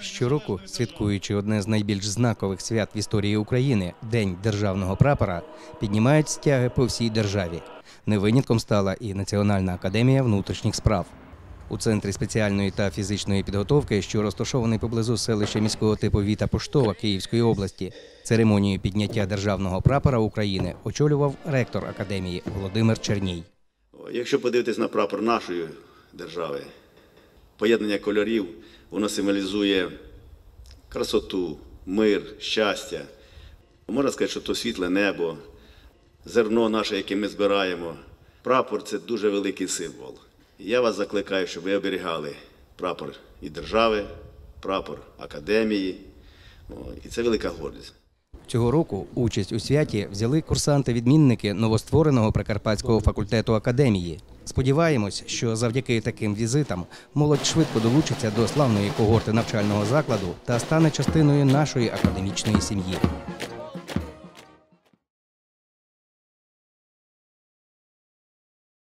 Щороку, святкуючи одне з найбільш знакових свят в історії України День державного прапора, піднімають стяги по всій державі. Не винятком стала і Національна академія внутрішніх справ. У центрі спеціальної та фізичної підготовки, що розташований поблизу селища міського типу Віта Поштова Київської області, церемонію підняття державного прапора України очолював ректор академії Володимир Черній. Якщо подивитись на прапор нашої держави, поєднання кольорів, воно символізує красоту, мир, щастя. Можна сказати, що то світле небо, зерно наше, яке ми збираємо. Прапор це дуже великий символ. Я вас закликаю, щоб ви оберігали прапор і держави, прапор академії. І це велика гордість. Цього року участь у святі взяли курсанти-відмінники новоствореного Прикарпатського факультету академії. Сподіваємось, що завдяки таким візитам молодь швидко долучиться до славної когорти навчального закладу та стане частиною нашої академічної сім'ї.